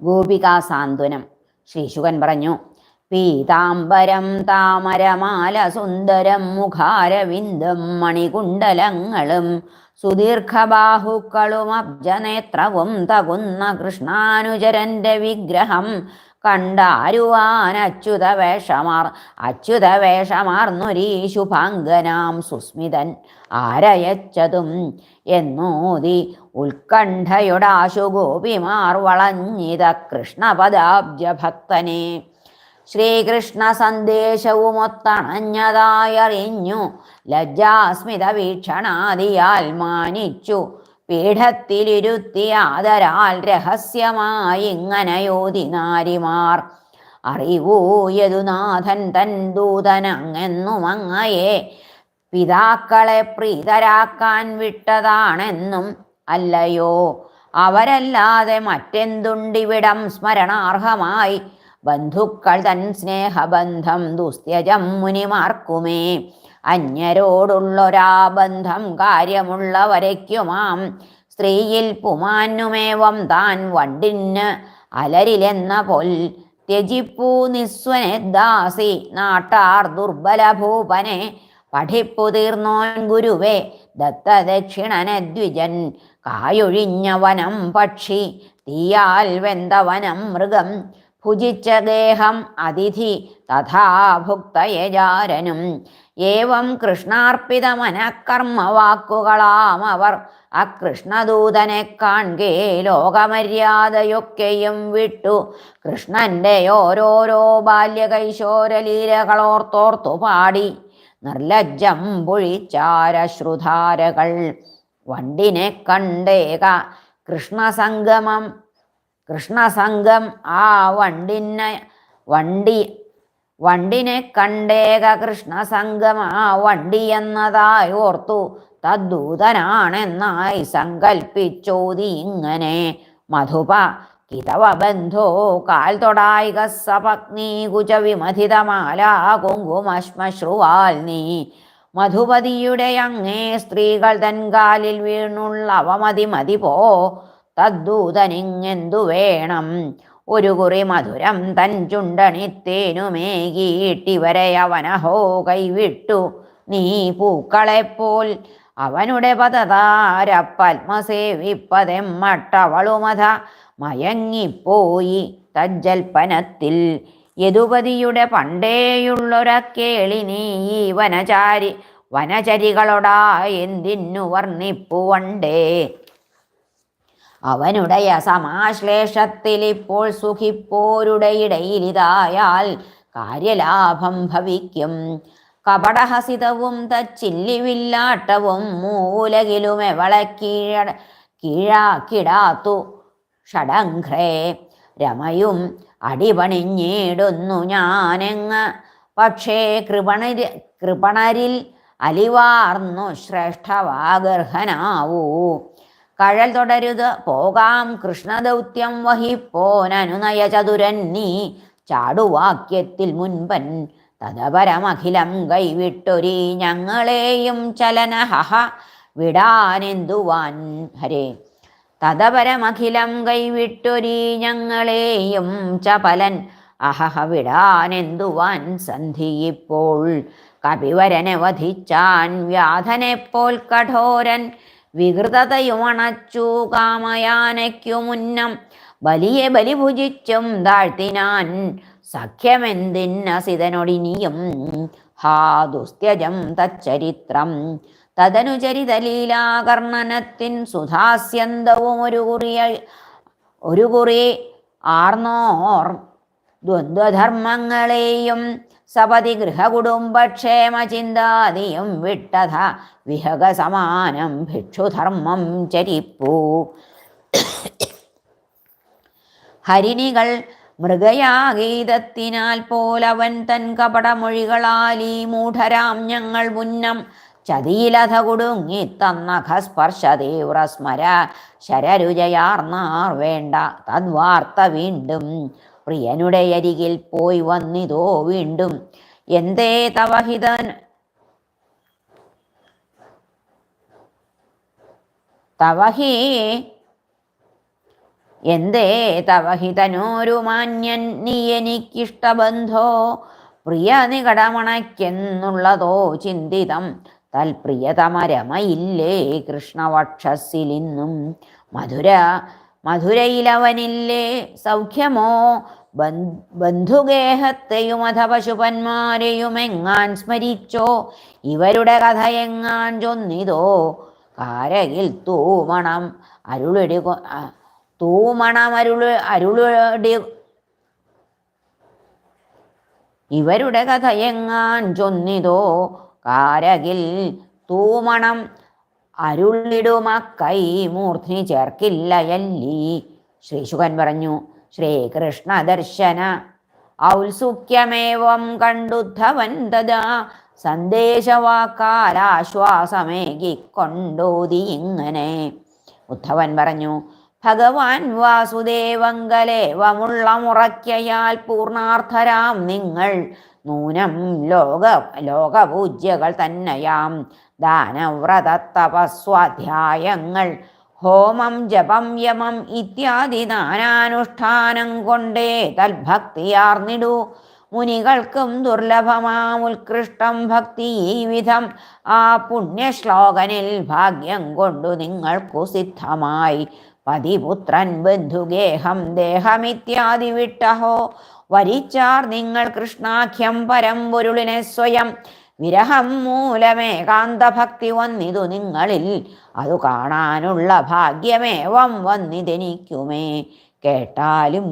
ഗോപികാ സാന്ത്വനം ശ്രീശുകൻ പറഞ്ഞു പീതാംബരം താമരമാല സുന്ദരം മുഖാരവിന്ദം മണികുണ്ടലങ്ങളും സുദീർഘബാഹുക്കളും അബ്ജനേത്രവും തകുന്ന കൃഷ്ണാനുചരന്റെ വിഗ്രഹം കണ്ടാരുവാൻ അച്യുത വേഷമാർ അച്യുത വേഷമാർന്നൊരീ ശുഭാംഗനാം സുസ്മിതൻ ആരയച്ചതും എന്നോതി ഉത്കണ്ഠയുടാശു ഗോപിമാർ വളഞ്ഞിത കൃഷ്ണപദാബ്ജ ഭക്തനെ ശ്രീകൃഷ്ണ സന്ദേശവുമൊത്തണഞ്ഞതായറിഞ്ഞു ലജ്ജാസ്മിത വീക്ഷണാദിയാൽ മാനിച്ചു പീഠത്തിലിരുത്തി ആദരാൽ രഹസ്യമായി ഇങ്ങനയോതി നാരിമാർ അറിവൂ യദുനാഥൻ തൻ ദൂതനങ്ങെന്നും അങ്ങയെ പിതാക്കളെ പ്രീതരാക്കാൻ വിട്ടതാണെന്നും അല്ലയോ? അവരല്ലാതെ മറ്റെന്തുണ്ടിവിടം സ്മരണാർഹമായി? ബന്ധുക്കൾ തൻ സ്നേഹബന്ധം ദുസ്ത്യജം മുനിമാർക്കുമേ. അന്യരോടുള്ളൊരാ ബന്ധം കാര്യമുള്ളവരയ്ക്കുമാം സ്ത്രീയിൽ പുമാനുമേവം താൻ വണ്ടിന് അലരിലെന്ന പൊൽ ത്യജിപ്പൂ നിസ്വനെ ദാസി നാട്ടാർ ദുർബല ഭൂപനെ പഠിപ്പു തീർന്നോൻ ഗുരുവേ. ദത്തദക്ഷിണനെ ദ്വിജൻ കായൊഴിഞ്ഞ വനം പക്ഷി തീയാൽ വെന്ത വനം മൃഗം. ഭുജിച്ച ദേഹം അതിഥി തഥാ ഭുക്തയജാരനും ഏവം കൃഷ്ണാർപ്പിത മനക്കർമ്മവാക്കുകളാം അവർ. അകൃഷ്ണദൂതനെ കാൺകേ ലോകമര്യാദയൊക്കെയും വിട്ടു. കൃഷ്ണന്റെ ഓരോരോ ബാല്യകൈശോരലീലകളോർത്തോർത്തു പാടി. നിർലജ്ജം പൊഴിച്ചാരശ്രുധാരകൾ വണ്ടിനെ കണ്ടേക. കൃഷ്ണസംഗമം. കൃഷ്ണസംഗം ആ വണ്ടിനെ വണ്ടി വണ്ടിനെ കണ്ടേക. കൃഷ്ണസംഗം ആ വണ്ടി എന്നതായി ഓർത്തു. തദ്ദൂതനാണെന്നായി സങ്കൽപ്പിച്ചോതി ഇങ്ങനെ മധുപ കിതവ ബന്ധോ കാൽ തൊടായിക സപത്നീ കുച വിമഥിതമാല കുങ്കുമശ്മശ്രുവാൽ നീ മധുപതിയുടെ അങ്ങേ സ്ത്രീകൾ തൻ കാലിൽ വീണുള്ള അവമതി മതി പോ തദ്ദൂതനിങ്ങെന്തു വേണം? ഒരു കുറി മധുരം തൻ ചുണ്ടണിത്തേനുമേകിയിട്ടിവരെ അവനഹോ കൈവിട്ടു. നീ പൂക്കളെപ്പോൽ അവനുടെ പദതാര പത്മസേവിപ്പതെമ്മട്ടവളുമത മയങ്ങിപ്പോയി തജ്ജൽപ്പനത്തിൽ യദുപതിയുടെ പണ്ടേയുള്ളൊരക്കേളി നീ വനചാരി വനചരികളോടാ എന്തിന്നു വർണിപ്പുവണ്ടേ അവനുടയ സമാശ്ലേഷത്തിൽ ഇപ്പോൾ സുഖിപ്പോരുടെ ഇടയിലിതായാൽ കാര്യലാഭം ഭവിക്കും. കപടഹസിതവും തച്ചില്ലിവില്ലാട്ടവും മൂലകിലും എവളെ കീഴ കീഴാക്കിടാത്തു ഷടഘ്രേ രമയും അടിപണിഞ്ഞിടുന്നു ഞാനെങ്ങ്? പക്ഷേ കൃപണരി കൃപണരിൽ അലിവാർന്നു ശ്രേഷ്ഠവാഗർഹനാവൂ. കഴൽ തുടരുത് പോകാം കൃഷ്ണദൗത്യം വഹിപ്പോനനുനയ ചതുരൻ നീ ചാടുവാക്യത്തിൽ മുൻപൻ തദപരമഖിലം കൈവിട്ടൊരി ഞങ്ങളെയും ചലനഹ വിടാനെന്തുവാൻ? ഹരേ. തദപരമഖിലം കൈവിട്ടൊരി ഞങ്ങളെയും ചപലൻ. അഹഹ വിടാനെന്തുവാൻ സന്ധിയിപ്പോൾ? കപിവരനെ വധിച്ചാൻ വ്യാധനെപ്പോൽ കഠോരൻ. വികൃതതയുമണച്ചു കാമയാനയ്ക്കു മുന്നം. ബലിയെ ബലിഭുജിച്ചും താഴ്ത്തിനാൻ സഖ്യമെന്തിന്നസിതനൊടിനിയും ഹാ ദുസ്ത്യജം തച്ചരിത്രം. തദനുചരിതലീലാകർണനത്തിൻ സുധാസ്യന്തവും ഒരു കുറിയ ഒരു കുറി ആർന്നോർ ദ്വന്ദ്വധർമ്മങ്ങളെയും സപതി ഗൃഹകുടുംബക്ഷേമ ചിന്താദിയും വിട്ടത വിഹക സമാനം ഭിക്ഷുധർമ്മം ചരിപ്പൂ. ഹരിണികൾ മൃഗയാഗീതത്തിനാൽ പോലവൻ തൻ കപടമൊഴികളാൽ ഈ മൂഢരാം ഞങ്ങൾ മുന്നം ചതിയിലധ കുടുങ്ങി തന്നഖസ്പർശ തീവ്രസ്മര ശരരുചയാർന്നാർ വേണ്ട. തദ്വാർത്ത വീണ്ടും പ്രിയനുടെ അരികിൽ പോയി വന്നിതോ വീണ്ടും. എന്തേ തവഹിതൻ? തവഹി. എന്തേ തവഹിതനോരു മാന്യൻ? നീ എനിക്കിഷ്ടബന്ധോ? പ്രിയ നികടമണയ്ക്കെന്നുള്ളതോ ചിന്തിതം. തൽപ്രിയതമരമയില്ലേ കൃഷ്ണവക്ഷസിലിന്നും മധുര മധുരയിലവനില്ലേ സൗഖ്യമോ? ബന്ധുഗേഹത്തെയും അഥ പശുപന്മാരെയും എങ്ങാൻ സ്മരിച്ചോ? ഇവരുടെ കഥ എങ്ങാൻ ചൊന്നിതോ? കാരകിൽ തൂമണം അരുളടി തൂമണം അരുൾ അരുളടി. ഇവരുടെ കഥ എങ്ങാൻ ചൊന്നിതോ? കാരകിൽ തൂമണം. അരുളിടുമക്കൈ മൂർധ്നി ചേർക്കില്ലയല്ലി. ശ്രീശുഖൻ പറഞ്ഞു ശ്രീകൃഷ്ണ ദർശന. ഔത്സുഖ്യമേവം കണ്ടുദ്ധവൻ തഥാ. സന്ദേശവാക്കാലാശ്വാസമേകിക്കൊണ്ടോതി ഇങ്ങനെ ഉദ്ധവൻ പറഞ്ഞു ഭഗവാൻ വാസുദേവങ്കലേവമുള്ള മുറയ്ക്കയാൽ പൂർണാർത്ഥരാം നിങ്ങൾ. നൂനം ലോക ലോകപൂജ്യകൾ തന്നെയാം. ദാനവ്രത തപസ്വാധ്യായങ്ങൾ ഹോമം ജപം യമം ഇത്യാദി നാനാനുഷ്ഠാനം കൊണ്ടേ തൽഭക്തിയാർന്നിടൂ. മുനികൾക്കും ദുർലഭമാം ഉത്കൃഷ്ടം ഭക്തി ഈ വിധം. ആ പുണ്യശ്ലോകനിൽ ഭാഗ്യം കൊണ്ടു നിങ്ങൾക്കു സിദ്ധമായി. പതിപുത്രൻ ബന്ധുഗേഹം ദേഹമിത്യാദി വിട്ടഹോ വരിച്ചാർ നിങ്ങൾ കൃഷ്ണാഖ്യം പരമ്പൊരുളിനെ സ്വയം. വിരഹം മൂലമേകാന്തഭക്തി വന്നിതു നിങ്ങളിൽ. അതു കാണാനുള്ള ഭാഗ്യമേവം വന്നിതെനിക്കുമേ. കേട്ടാലും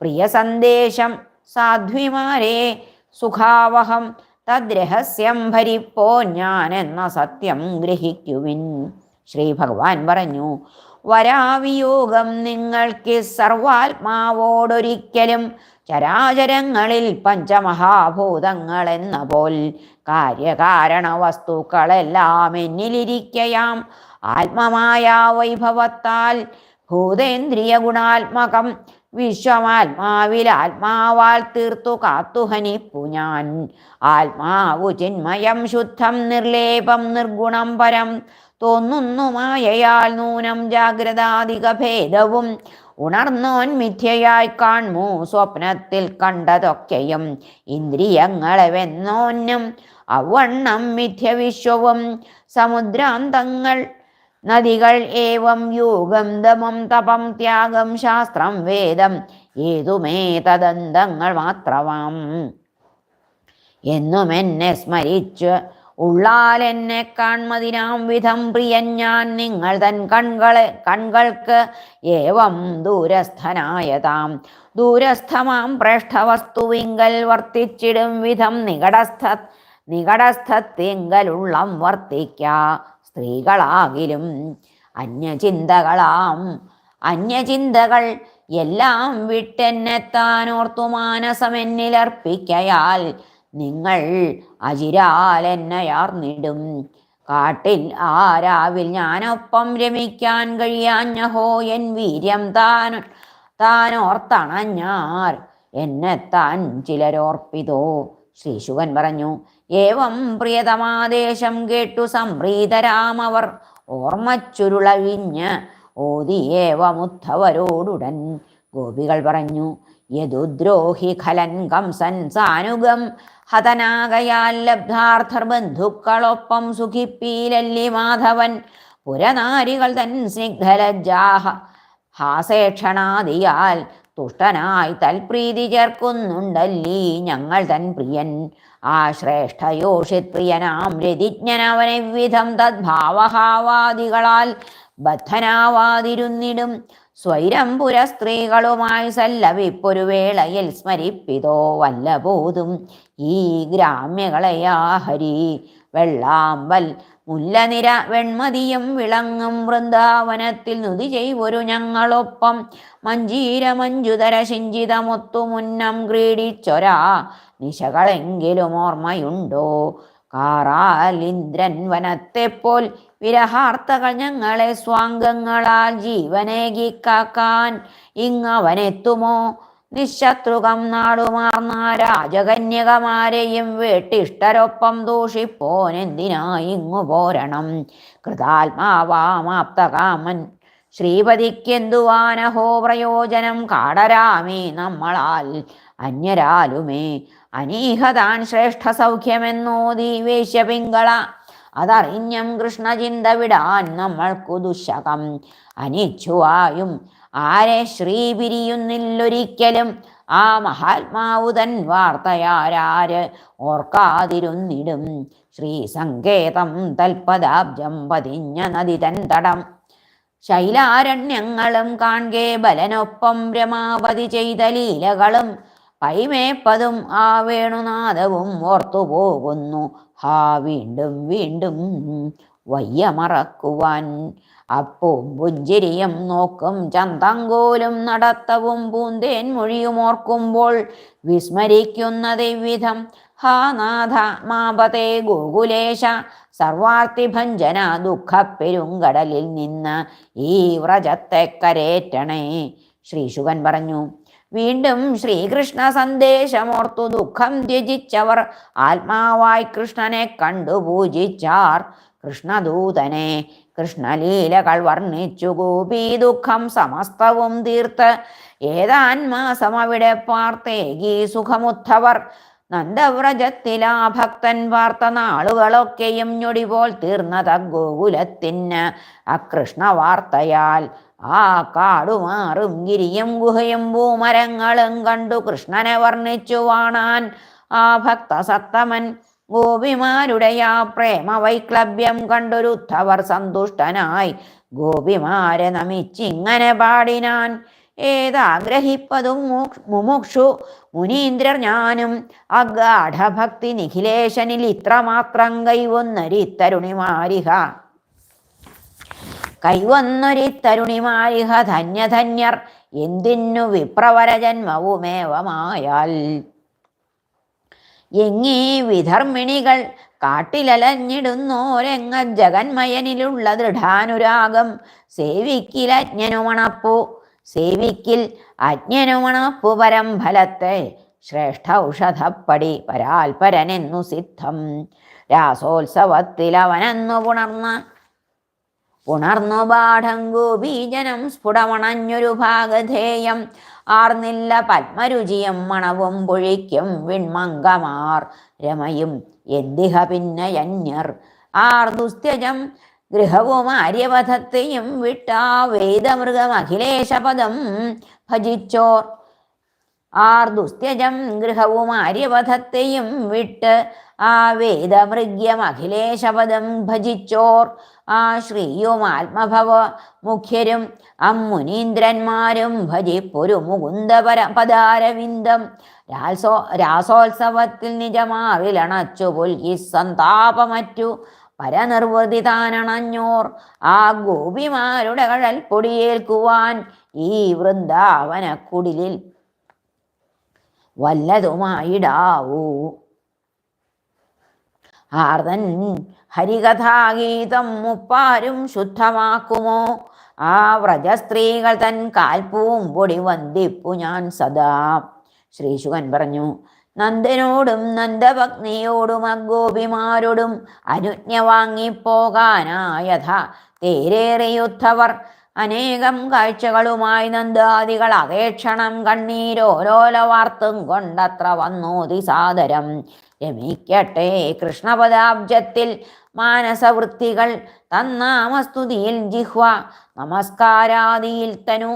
പ്രിയ സന്ദേശം സാധ്വിമാരെ സുഖാവഹം തദ്രഹസ്യം ഭരിപ്പോ ഞാൻ എന്ന സത്യം ഗ്രഹിക്കുവിൻ. ശ്രീ ഭഗവാൻ പറഞ്ഞു വരാവിയോഗം നിങ്ങൾക്ക് സർവാത്മാവോടൊരിക്കലും ചരാചരങ്ങളിൽ പഞ്ചമഹാഭൂതങ്ങൾ എന്ന പോൽ കാര്യകാരണ വസ്തുക്കളെല്ലാം എന്നിലിരിക്കയാം. ആത്മമായ വൈഭവത്താൽ ഭൂതേന്ദ്രിയ ഗുണാത്മകം വിശ്വമാത്മാവിൽ ആത്മാവാൽ തീർത്തു കാത്തുഹനിപ്പു ഞാൻ. ആത്മാവു ചിന്മയം ശുദ്ധം നിർലേപം നിർഗുണം പരം തോന്നുന്നു മായയാൽ നൂനം ജാഗ്രതാധിക ഭേദവും ഉണർന്നോൻ മിഥ്യയായി കാൺമു സ്വപ്നത്തിൽ കണ്ടതൊക്കെയും ഇന്ദ്രിയങ്ങളെ വെന്നോന്നും അവണ്ണം മിഥ്യവിശ്വവും സമുദ്രാന്തങ്ങൾ നദികൾ ഏവം യോഗം ദമം തപം ത്യാഗം ശാസ്ത്രം വേദം ഏതുമേ തദന്തങ്ങൾ മാത്രമാം എന്നും എന്നെ സ്മരിച്ച് ഉള്ളാൽ എന്നെ കാൺമതിനാം വിധം പ്രിയൻ ഞാൻ നിങ്ങൾ തൻ കൺകളെ കൺകൾക്ക് ഏവം ദൂരസ്ഥനായതാം. ദൂരസ്ഥമാം പ്രേഷ്ഠവസ്തുവിങ്കൽ വർത്തിച്ചിടും വിധം നികടസ്ഥ നികടസ്ഥത്തിങ്കലുള്ളം വർത്തിക്ക സ്ത്രീകളാകിലും അന്യചിന്തകളാം. അന്യചിന്തകൾ എല്ലാം വിട്ടെന്നെത്താനോർത്തു മാനസമെന്നിലർപ്പിക്കയാൽ നിങ്ങൾ അജിരാലെന്നയാർന്നിടും. കാട്ടിൽ ആരാവിൽ ഞാനൊപ്പം രമിക്കാൻ കഴിയാഞ്ഞഹോ എൻ വീര്യം താൻ താനോർത്തണഞ്ഞാർ എന്നെ താൻ ചിലരോർപ്പിതോ? ശ്രീശുവൻ പറഞ്ഞു ഏവം പ്രിയതമാദേശം കേട്ടു സംപ്രീതരാമവർ. ഓർമ്മച്ചുരുളവിഞ്ഞ് ഓതിയേവമുദ്ധവരോടുടൻ. ഗോപികൾ പറഞ്ഞു യദുദ്രോഹി ഖലൻ കംസൻ സാനുഗം ഹതനാകയാൽ ലബ്ധാർത്ഥർ ബന്ധുക്കളൊപ്പം സുഖിപ്പീലല്ലി മാധവൻ. പുരനാരികൾ തൻ സ്നിഗ്ധലജ്ജാഹ. ഹാസേക്ഷണാദിയാൽ തുഷ്ടനായി തൽപ്രീതി ചേർക്കുന്നുണ്ടല്ലീ ഞങ്ങൾ തൻ പ്രിയൻ. ആ ശ്രേഷ്ഠയോഷിത് പ്രിയനാം രതിജ്ഞനവനെ വിധം തദ്ഭാവഹാവാദികളാൽ ബദ്ധനാവാതിരുന്നിടും. സ്വൈരംപുര സ്ത്രീകളുമായി സല്ലവിപ്പൊരു വേളയിൽ സ്മരിപ്പിതോ വല്ലപോതും ഈ ഗ്രാമ്യകളയാഹരി വെള്ളാമ്പൽ മുല്ലനിര വെൺമതിയും വിളങ്ങും വൃന്ദാവനത്തിൽ നുതി ചെയ്വൊരു ഞങ്ങളൊപ്പം. മഞ്ജീര മഞ്ജുതര ശിഞ്ചിതമൊത്തു മുന്നം ക്രീഡിച്ചൊരാ നിശകളെങ്കിലും ഓർമ്മയുണ്ടോ? കാറാൽ ഇന്ദ്രൻ വനത്തെപ്പോൽ വിരഹാർത്തകൾ ഞങ്ങളെ സ്വാംഗങ്ങളാൽ ജീവനേകിക്കാക്കാൻ ഇങ്ങവനെത്തുമോ? നിശത്രുകം നാടുമാർന്ന രാജകന്യകമാരെയും വേട്ടിഷ്ടരൊപ്പം ദൂഷിപ്പോനെന്തിനായി ഇങ്ങു പോരണം? കൃതാത്മാവാമാപ്തകാമൻ ശ്രീപതിക്കെന്തുവാനഹോ പ്രയോജനം? കാടരാമേ നമ്മളാൽ അന്യരാലുമേ. അനീഹതാൻ ശ്രേഷ്ഠ സൗഖ്യമെന്നോ ദീവേശ്യ വേശ്യപിങ്കള അതറിഞ്ഞം കൃഷ്ണചിന്ത വിടാൻ നമ്മൾക്കു ദുശകം. അനിച്ചുവായും ആരെ ശ്രീ പിരിയുന്നില്ലൊരിക്കലും ആ മഹാത്മാവു തൻ വാർത്തയാരാര് ഓർക്കാതിരുന്നിടും. ശ്രീ സങ്കേതം തൽപദാബ്ജം പതിഞ്ഞ നദി തൻ തടം. ശൈലാരണ്യങ്ങളും കാൺകെ ബലനൊപ്പം രമാപതി ചെയ്ത ലീലകളും പൈമേപ്പതും ആ വേണുനാദവും ഓർത്തുപോകുന്നു ഹാ വീണ്ടും വീണ്ടും വയ്യ മറക്കുവാൻ അപ്പവും പുഞ്ചിരിയും നോക്കും ചന്തങ്കോലും നടത്തവും പൂന്തേൻ മൊഴിയുമോർക്കുമ്പോൾ വിസ്മരിക്കുന്നതിവിധം ഹാ നാഥ മാപതേ ഗോകുലേശ സർവാർത്തിഭഞ്ജന ദുഃഖപ്പെരുങ്കടലിൽ നിന്ന് ഈ വ്രജത്തെ കരേറ്റണേ. ശ്രീശുകൻ പറഞ്ഞു വീണ്ടും ശ്രീകൃഷ്ണ സന്ദേശമോർത്തു ദുഃഖം ത്യജിച്ചവർ ആത്മാവായി കൃഷ്ണനെ കണ്ടു പൂജിച്ചാർ. കൃഷ്ണദൂതനെ കൃഷ്ണലീലകൾ വർണിച്ചു ഗോപി ദുഃഖം സമസ്തവും തീർത്ത്. ഏതാൻമാസം അവിടെ പാർത്തേകി സുഖമുദ്ധവർ. നന്ദവ്രജത്തിലാ ഭക്തൻ വാർത്ത നാളുകളൊക്കെയും ഞൊടിപോൽ തീർന്നത ഗോകുലത്തിന് അകൃഷ്ണ വാർത്തയാൽ ആ കാടുമാറും ഗിരിയും ഗുഹയും ഭൂമരങ്ങളും കണ്ടു കൃഷ്ണനെ വർണിച്ചു വാണാൻ ആ ഭക്തസത്തമൻ. ഗോപിമാരുടെ ആ പ്രേമ വൈക്ലഭ്യം കണ്ടൊരുദ്ധവർ സന്തുഷ്ടനായി. ഗോപിമാരെ നമിച്ചിങ്ങനെ പാടിനാൻ ഏതാഗ്രഹിപ്പതും മോക്ഷ- മുമുക്ഷു. മുനീന്ദ്രർ ഞാനും അഗാഠഭക്തി നിഖിലേശനിൽ ഇത്രമാത്രം കൈവന്നൊരി തരുണിമാരിഹ കൈവന്നൊരി തരുണിമാരിഹ ധന്യധന്യർ എന്തിനു വിപ്രവര ജന്മവുമേവമായാൽ എങ്ങീ വിധർമ്മിണികൾ കാട്ടിലലഞ്ഞിടുന്നോരെങ്ങ ജഗന്മയനിലുള്ള ദൃഢാനുരാഗം സേവിക്കിൽ അജ്ഞനുമണപ്പു സേവിക്കിൽ അജ്ഞനുമണപ്പു പരം ഫലത്തെ ശ്രേഷ്ഠ ഔഷധപ്പടി പരാൽപരനെന്നു സിദ്ധം. രാസോത്സവത്തിൽ അവനെന്നു പുണർന്ന ഉണർന്നു ബാഠം ഗോപീജനം സ്ഫുടമണഞ്ഞൊരു ഭാഗധേയം. ആർന്നില്ല പത്മരുചിയും മണവും പൊഴിക്കും വിൺമങ്കമാർ രമയും എന്തിഹ പിന്നയന്യർ ആർദുസ്ത്യജം ആർ ദുസ്ത്യജം ഗൃഹവും ആര്യവധത്തെയും വിട്ടാ വേദമൃഗം അഖിലേശപദം ഭജിച്ചോർ. ആർ ദുസ്ത്യജം ഗൃഹവും ആര്യവധത്തെയും വിട്ട് ആ വേദമൃഗ്യം അഖിലേശപദം ഭജിച്ചോർ. ആ ശ്രീയും ആത്മഭവ മുഖ്യരും അമ്മുനീന്ദ്രന്മാരും ഭജിപ്പൊരു മുകുന്ദ പര പദാരവിന്ദം. രാസോ രാസോത്സവത്തിൽ നിജമാറിലണച്ചു പുൽകി സന്താപമറ്റു പരനിർവൃതി താനണഞ്ഞോർ ആ ഗോപിമാരുടെ കഴൽ പൊടിയേൽക്കുവാൻ ഈ വൃന്ദാവന കുടിലിൽ വല്ലതുമായിടാവൂ. ആർതൻ ഹരികഥാഗീതം മുപ്പാരും ശുദ്ധമാക്കുമോ? ആ വ്രജസ്ത്രീകൾ തൻ കാൽപ്പൂവും പൊടി വന്ദിപ്പു ഞാൻ സദാ. ശ്രീശുകൻ പറഞ്ഞു നന്ദനോടും നന്ദഭഗ്നിയോടും അഗോപിമാരോടും അനുജ്ഞ വാങ്ങിപ്പോകാനായഥ തേരേറിയുദ്ധവർ അനേകം കാഴ്ചകളുമായി നന്ദാദികൾ അകേക്ഷണം കണ്ണീരോരോല വാർത്തും കൊണ്ടത്ര വന്നോതി സാദരം. രമിക്കട്ടെ കൃഷ്ണപദാബ്ജത്തിൽ മാനസവൃത്തികൾ തന്നാമസ്തുതിയിൽ ജിഹ്വ. നമസ്കാരാദിയിൽ തനു.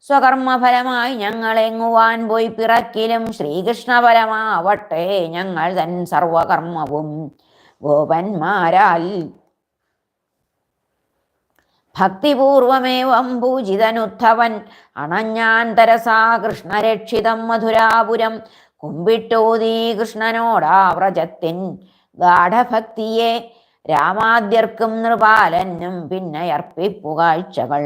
സ്വകർമ്മഫലമായി ഞങ്ങൾ എങ്ങുവാൻ പോയി പിറക്കിലും ശ്രീകൃഷ്ണപരമാവട്ടെ ഞങ്ങൾ തൻ സർവകർമ്മവും ഗോപന്മാരാൽ. ഭക്തിപൂർവമേവം പൂജിതനുദ്ധവൻ അണഞ്ഞാൻ തരസാ കൃഷ്ണരക്ഷിതം മധുരാപുരം കുമ്പിട്ടോതീ കൃഷ്ണനോടാ വ്രജത്തിൻ ഗാഠഭക്തിയെ രാമാദ്യർക്കും നൃപാലനും പിന്നെ അർപ്പിപ്പു കാഴ്ചകൾ.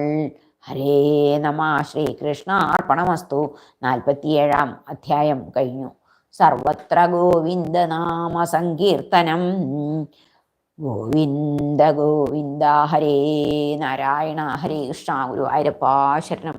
ഹരേ നമ ശ്രീകൃഷ്ണ അർപ്പണമസ്തു നാൽപ്പത്തിയേഴാം അധ്യായം കഴിഞ്ഞു. സർവത്ര ഗോവിന്ദ നാമ സങ്കീർത്തനം ഗോവിന്ദ ഗോവിന്ദ ഹരേ നാരായണ ഹരേ കൃഷ്ണ ഗുരുവായൂരപ്പാ ശരണം.